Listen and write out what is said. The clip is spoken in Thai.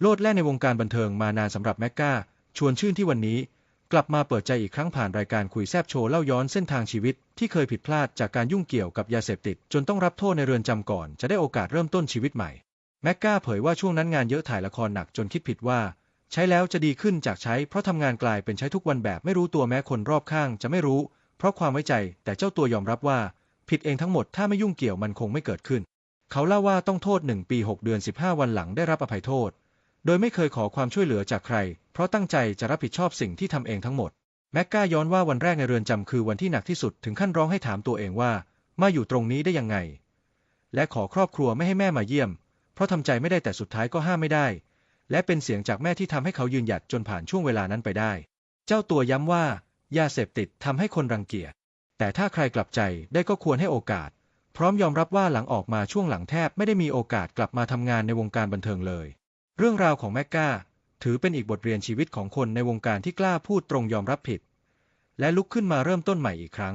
โลดแล่นในวงการบันเทิงมานานสำหรับแมกกาชวนชื่นที่วันนี้ กลับมาเปิดใจอีกครั้งผ่านรายการคุยแซบโชว์เล่าย้อนเส้นทางชีวิต ที่เคยผิดพลาดจากการยุ่งเกี่ยวกับยาเสพติด จนต้องรับโทษในเรือนจำก่อน จะได้โอกาสเริ่มต้นชีวิตใหม่แมกกาเผยว่าช่วงนั้นงานเยอะถ่ายละครหนักจนคิดผิดว่า ใช้แล้วจะดีขึ้นจากใช้เพราะทำงานกลายเป็นใช้ทุกวันแบบไม่รู้ตัวแม้คนรอบข้างจะไม่รู้ เพราะความไว้ใจ แต่เจ้าตัวยอมรับว่า ผิดเองทั้งหมดถ้าไม่ยุ่งเกี่ยวมันคงไม่เกิดขึ้น เขาเล่าว่าต้องโทษ1ปี6เดือน15 วันหลังได้รับอภัยโทษ โดยไม่เคยขอความช่วยเหลือจากใคร เพราะตั้งใจจะรับผิดชอบสิ่งที่ทำเองทั้งหมด แม็กก้าย้อนว่าวันแรกในเรือนจำคือวันที่หนักที่สุดถึงขั้นร้องให้ถามตัวเองว่า มาอยู่ตรงนี้ได้ยังไง และขอครอบครัวไม่ให้แม่มาเยี่ยม เพราะทำใจไม่ได้แต่สุดท้ายก็ห้ามไม่ได้ และเป็นเสียงจากแม่ที่ทำให้เขายืนหยัดจนผ่านช่วงเวลานั้นไปได้ เจ้าตัวย้ำว่ายาเสพติดทำให้คนรังเกียจ แต่ถ้าใครกลับใจได้ก็ควรให้โอกาส พร้อมยอมรับว่าหลังออกมาช่วงหลังแทบไม่ได้มีโอกาสกลับมาทำงานในวงการบันเทิงเลย เรื่องราวของแมกกาถือเป็นอีกบทเรียนชีวิตของคนในวงการที่กล้าพูดตรงยอมรับผิด และลุกขึ้นมาเริ่มต้นใหม่อีกครั้ง